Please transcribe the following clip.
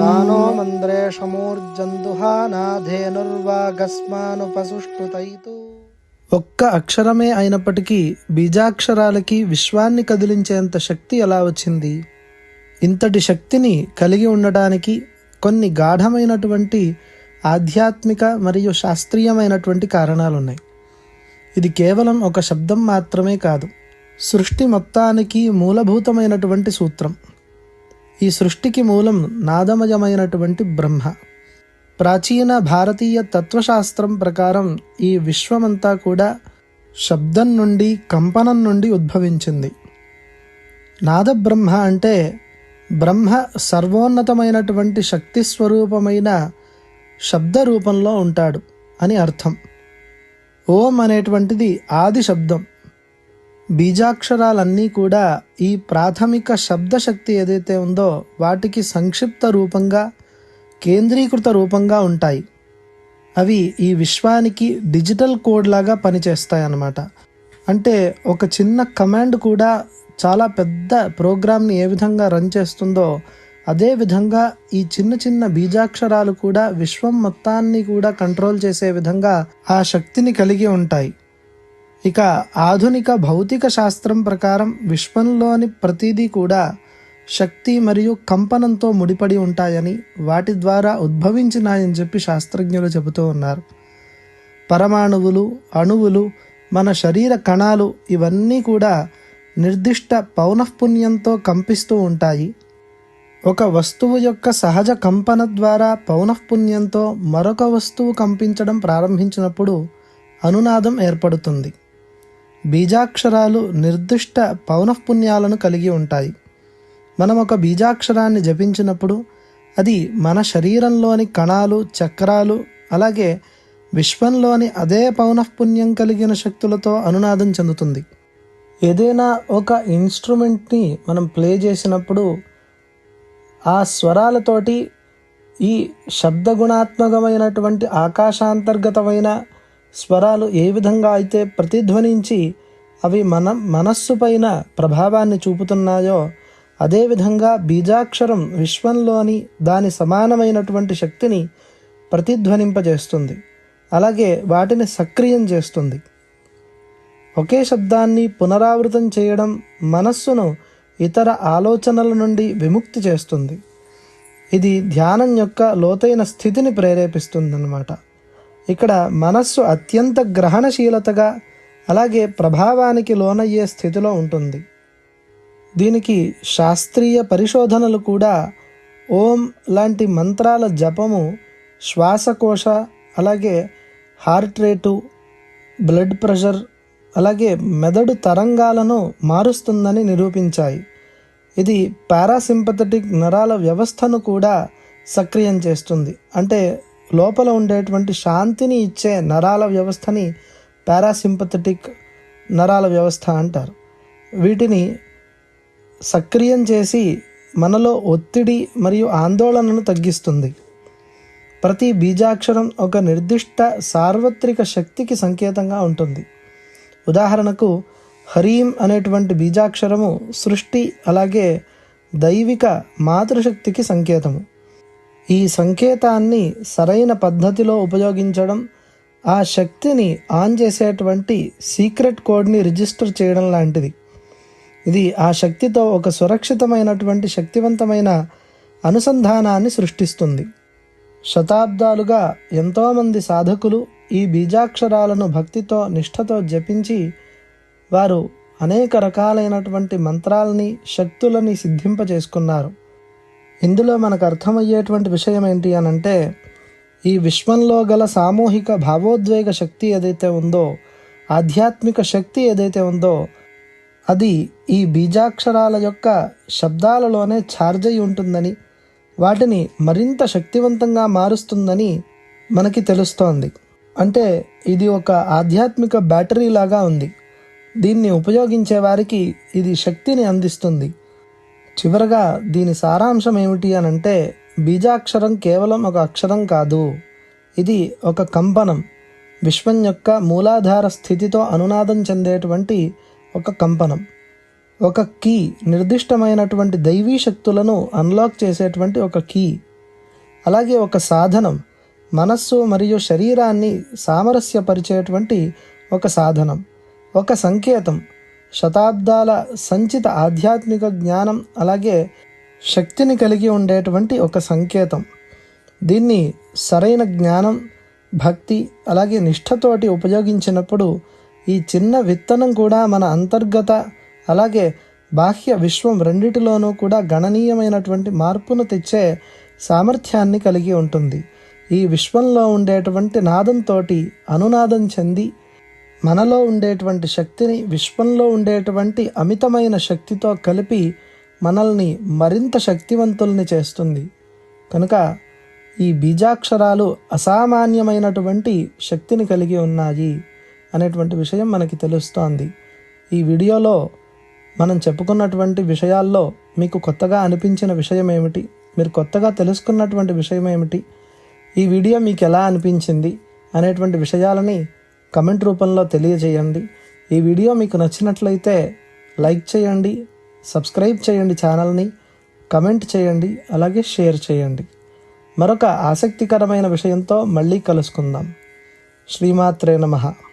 శానో మంద్రేషమూర్జందుహానాధేనుర్వాగస్మానుపసుష్టుతైతు ఒక్క అక్షరమే అయినప్పటికీ బీజాక్షరాలకి విశ్వాన్ని కదిలించేంత శక్తి ఎలా వచ్చింది? ఇంతటి శక్తిని కలిగి ఉండడానికి కొన్ని గాఢమైనటువంటి ఆధ్యాత్మిక మరియు శాస్త్రీయమైనటువంటి కారణాలున్నాయి. ఇది కేవలం ఒక శబ్దం మాత్రమే కాదు సృష్టి మొత్తానికి మూలభూతమైనటువంటి సూత్రం. ఈ సృష్టికి మూలం నాదమయమైనటువంటి బ్రహ్మ. ప్రాచీన భారతీయ తత్వశాస్త్రం ప్రకారం ఈ విశ్వమంతా కూడా శబ్దం నుండి కంపనం నుండి ఉద్భవించింది. నాదబ్రహ్మ అంటే బ్రహ్మ సర్వోన్నతమైనటువంటి శక్తి స్వరూపమైన శబ్ద రూపంలో ఉంటాడు అని అర్థం. ఓం అనేటువంటిది ఆది శబ్దం. బీజాక్షరాలన్నీ కూడా ఈ ప్రాథమిక శబ్దశక్తి ఏదైతే ఉందో వాటికి సంక్షిప్త రూపంగా కేంద్రీకృత రూపంగా ఉంటాయి. అవి ఈ విశ్వానికి డిజిటల్ కోడ్ లాగా పనిచేస్తాయి అన్నమాట. అంటే ఒక చిన్న కమాండ్ కూడా చాలా పెద్ద ప్రోగ్రామ్ని ఏ విధంగా రన్ చేస్తుందో అదే విధంగా ఈ చిన్న చిన్న బీజాక్షరాలు కూడా విశ్వం మొత్తాన్ని కూడా కంట్రోల్ చేసే విధంగా ఆ శక్తిని కలిగి ఉంటాయి. ఇక ఆధునిక భౌతిక శాస్త్రం ప్రకారం విశ్వంలోని ప్రతిదీ కూడా శక్తి మరియు కంపనంతో ముడిపడి ఉంటాయని వాటి ద్వారా ఉద్భవించినాయని చెప్పి శాస్త్రజ్ఞులు చెబుతూ ఉన్నారు. పరమాణువులు అణువులు మన శరీర కణాలు ఇవన్నీ కూడా నిర్దిష్ట పౌనఃపుణ్యంతో కంపిస్తూ ఉంటాయి. ఒక వస్తువు యొక్క సహజ కంపన ద్వారా పౌనఃపుణ్యంతో మరొక వస్తువు కంపించడం ప్రారంభించినప్పుడు అనునాదం ఏర్పడుతుంది. బీజాక్షరాలు నిర్దిష్ట పౌనఃపుణ్యాలను కలిగి ఉంటాయి. మనం ఒక బీజాక్షరాన్ని జపించినప్పుడు అది మన శరీరంలోని కణాలు చక్రాలు అలాగే విశ్వంలోని అదే పౌనఃపుణ్యం కలిగిన శక్తులతో అనునాదం చెందుతుంది. ఏదైనా ఒక ఇన్స్ట్రుమెంట్ని మనం ప్లే చేసినప్పుడు ఆ స్వరాలతోటి ఈ శబ్దగుణాత్మకమైనటువంటి ఆకాశాంతర్గతమైన స్వరాలు ఏ విధంగా అయితే ప్రతిధ్వనించి అవి మన మనస్సు పైన ప్రభావాన్ని చూపుతున్నాయో అదేవిధంగా బీజాక్షరం విశ్వంలోని దాని సమానమైనటువంటి శక్తిని ప్రతిధ్వనింపజేస్తుంది. అలాగే వాటిని సక్రియం చేస్తుంది. ఒకే శబ్దాన్ని పునరావృతం చేయడం మనస్సును ఇతర ఆలోచనల నుండి విముక్తి చేస్తుంది. ఇది ధ్యానం యొక్క లోతైన స్థితిని ప్రేరేపిస్తుందన్నమాట. ఇక్కడ మనస్సు అత్యంత గ్రహణశీలతగా అలాగే ప్రభావానికి లోనయ్యే స్థితిలో ఉంటుంది. దీనికి శాస్త్రీయ పరిశోధనలు కూడా ఓం లాంటి మంత్రాల జపము శ్వాసకోశ అలాగే హార్ట్ రేటు బ్లడ్ ప్రెషర్ అలాగే మెదడు తరంగాలను మారుస్తుందని నిరూపించాయి. ఇది పారాసింపథటిక్ నరాల వ్యవస్థను కూడా సక్రియం చేస్తుంది. అంటే లోపల ఉండేటువంటి శాంతిని ఇచ్చే నరాల వ్యవస్థని పారాసింపథటిక్ నరాల వ్యవస్థ అంటారు. వీటిని సక్రియం చేసి మనలో ఒత్తిడి మరియు ఆందోళనను తగ్గిస్తుంది. ప్రతి బీజాక్షరం ఒక నిర్దిష్ట సార్వత్రిక శక్తికి సంకేతంగా ఉంటుంది. ఉదాహరణకు హరీం అనేటువంటి బీజాక్షరము సృష్టి అలాగే దైవిక మాతృశక్తికి సంకేతము. ఈ సంకేతాన్ని సరైన పద్ధతిలో ఉపయోగించడం ఆ శక్తిని ఆన్ చేసేటువంటి సీక్రెట్ కోడ్ని రిజిస్టర్ చేయడం లాంటిది. ఇది ఆ శక్తితో ఒక సురక్షితమైనటువంటి శక్తివంతమైన అనుసంధానాన్ని సృష్టిస్తుంది. శతాబ్దాలుగా ఎంతోమంది సాధకులు ఈ బీజాక్షరాలను భక్తితో నిష్ఠతో జపించి వారు అనేక రకాలైనటువంటి మంత్రాలని శక్తులని సిద్ధింపజేసుకున్నారు. ఇందులో మనకు అర్థమయ్యేటువంటి విషయం ఏంటి అని అంటే ఈ విశ్వంలో గల సామూహిక భావోద్వేగ శక్తి ఏదైతే ఉందో ఆధ్యాత్మిక శక్తి ఏదైతే ఉందో అది ఈ బీజాక్షరాల యొక్క శబ్దాలలోనే ఛార్జ్ అయి ఉంటుందని వాటిని మరింత శక్తివంతంగా మారుస్తుందని మనకి తెలుస్తోంది. అంటే ఇది ఒక ఆధ్యాత్మిక బ్యాటరీ లాగా ఉంది. దీన్ని ఉపయోగించే వారికి ఇది శక్తిని అందిస్తుంది. చివరగా దీని సారాంశం ఏమిటి అని అంటే బీజాక్షరం కేవలం ఒక అక్షరం కాదు. ఇది ఒక కంపనం. విశ్వం యొక్క మూలాధార స్థితితో అనునాదం చెందేటువంటి ఒక కంపనం. ఒక కీ నిర్దిష్టమైనటువంటి దైవీ శక్తులను అన్లాక్ చేసేటువంటి ఒక కీ. అలాగే ఒక సాధనం మనస్సు మరియు శరీరాన్ని సామరస్యపరిచేటువంటి ఒక సాధనం. ఒక సంకేతం శతాబ్దాల సంచిత ఆధ్యాత్మిక జ్ఞానం అలాగే శక్తిని కలిగి ఉండేటువంటి ఒక సంకేతం. దీన్ని సరైన జ్ఞానం భక్తి అలాగే నిష్ఠతోటి ఉపయోగించినప్పుడు ఈ చిన్న విత్తనం కూడా మన అంతర్గత అలాగే బాహ్య విశ్వం రెండిటిలోనూ కూడా గణనీయమైనటువంటి మార్పును తెచ్చే సామర్థ్యాన్ని కలిగి ఉంటుంది. ఈ విశ్వంలో ఉండేటువంటి నాదంతో అనునాదం చెంది మనలో ఉండేటువంటి శక్తిని విశ్వంలో ఉండేటువంటి అమితమైన శక్తితో కలిపి మనల్ని మరింత శక్తివంతుల్ని చేస్తుంది. కనుక ఈ బీజాక్షరాలు అసామాన్యమైనటువంటి శక్తిని కలిగి ఉన్నాయి అనేటువంటి విషయం మనకి తెలుస్తోంది. ఈ వీడియోలో మనం చెప్పుకున్నటువంటి విషయాల్లో మీకు కొత్తగా అనిపించిన విషయం ఏమిటి? మీరు కొత్తగా తెలుసుకున్నటువంటి విషయం ఏమిటి? ఈ వీడియో మీకు ఎలా అనిపించింది? అనేటువంటి విషయాలని కమెంట్ రూపంలో తెలియజేయండి. ఈ వీడియో మీకు నచ్చినట్లయితే లైక్ చేయండి సబ్స్క్రైబ్ చేయండి ఛానల్ని కమెంట్ చేయండి అలాగే షేర్ చేయండి. మరొక ఆసక్తికరమైన విషయంతో మళ్ళీ కలుసుకుందాం. శ్రీమాత్రే నమః.